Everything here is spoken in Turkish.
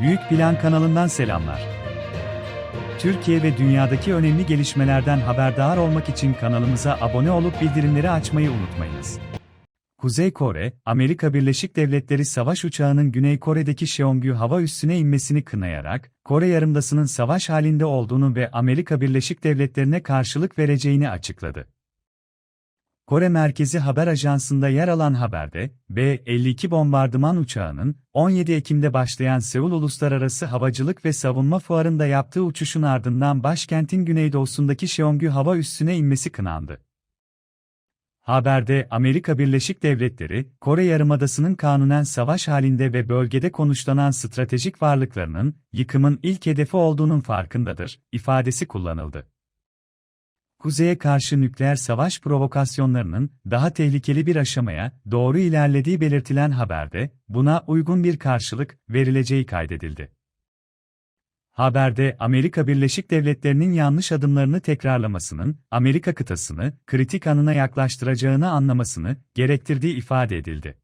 Büyük Plan kanalından selamlar. Türkiye ve dünyadaki önemli gelişmelerden haberdar olmak için kanalımıza abone olup bildirimleri açmayı unutmayınız. Kuzey Kore, Amerika Birleşik Devletleri savaş uçağının Güney Kore'deki Cheongju hava üssüne inmesini kınayarak, Kore Yarımdası'nın savaş halinde olduğunu ve Amerika Birleşik Devletleri'ne karşılık vereceğini açıkladı. Kore Merkezi Haber Ajansı'nda yer alan haberde, B-52 bombardıman uçağının, 17 Ekim'de başlayan Seul Uluslararası Havacılık ve Savunma Fuarı'nda yaptığı uçuşun ardından başkentin güneydoğusundaki Cheongju hava üssüne inmesi kınandı. Haberde Amerika Birleşik Devletleri, Kore Yarımadası'nın kanunen savaş halinde ve bölgede konuşlanan stratejik varlıklarının, yıkımın ilk hedefi olduğunun farkındadır, ifadesi kullanıldı. Kuzey'e karşı nükleer savaş provokasyonlarının daha tehlikeli bir aşamaya doğru ilerlediği belirtilen haberde, buna uygun bir karşılık verileceği kaydedildi. Haberde Amerika Birleşik Devletleri'nin yanlış adımlarını tekrarlamasının, Amerika kıtasını kritik anına yaklaştıracağını anlamasını gerektirdiği ifade edildi.